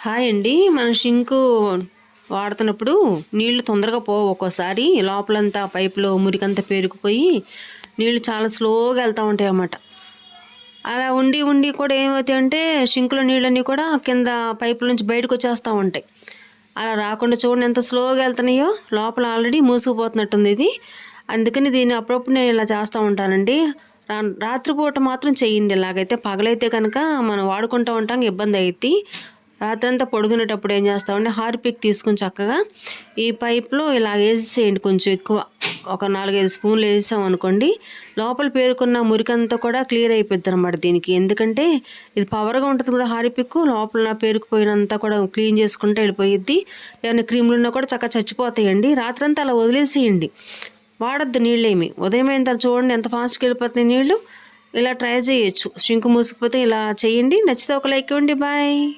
Hi అండి. మన sink వాడుతున్నప్పుడు నీళ్ళు తొందరగా పోవు ఒక్కోసారి. లోపలంతా పైపులో మురికంతా పేరుకుపోయి నీళ్ళు చాలా స్లోగా వెళ్తూ ఉంటాయి అన్నమాట. అలా ఉండి ఉండి కూడా ఏమవుతాయి అంటే షింకులో నీళ్ళన్నీ కూడా కింద పైపుల నుంచి బయటకు వచ్చేస్తూ ఉంటాయి. అలా రాకుండా చూడండి ఎంత స్లోగా వెళ్తున్నాయో. లోపల ఆల్రెడీ మూసుకుపోతున్నట్టుంది ఇది. అందుకని దీన్ని అప్పుడప్పుడు నేను ఇలా చేస్తూ ఉంటానండి. రా- రాత్రిపూట మాత్రం చేయండి. ఇలాగైతే పగలైతే కనుక మనం వాడుకుంటూ ఉంటాం ఇబ్బంది అవుతుంది రాత్రంతా పొడుగునేటప్పుడు ఏం చేస్తామంటే హార్పిక్ తీసుకుని చక్కగా ఈ పైప్లో ఇలా వేసేసేయండి కొంచెం ఎక్కువ. ఒక నాలుగైదు స్పూన్లు వేసాం అనుకోండి. లోపల పేరుకున్న మురికంతా కూడా క్లియర్ అయిపోద్ది అనమాట దీనికి. ఎందుకంటే ఇది పవర్గా ఉంటుంది కదా హార్పిక్ లోపల పేరుకుపోయినంతా కూడా క్లీన్ చేసుకుంటే వెళ్ళిపోయిద్ది. ఏమైనా క్రీములు ఉన్నా కూడా చక్కగా చచ్చిపోతాయండి. రాత్రంతా అలా వదిలేసేయండి. వాడద్దు నీళ్ళేమి. ఉదయం అయిన తర్వాత చూడండి ఎంత ఫాస్ట్గా వెళ్ళిపోతున్నాయి నీళ్ళు. ఇలా ట్రై చేయొచ్చు. షింకు మూసుకుపోతే ఇలా చేయండి. నచ్చితే ఒక లైక్ ఇవ్వండి. బాయ్.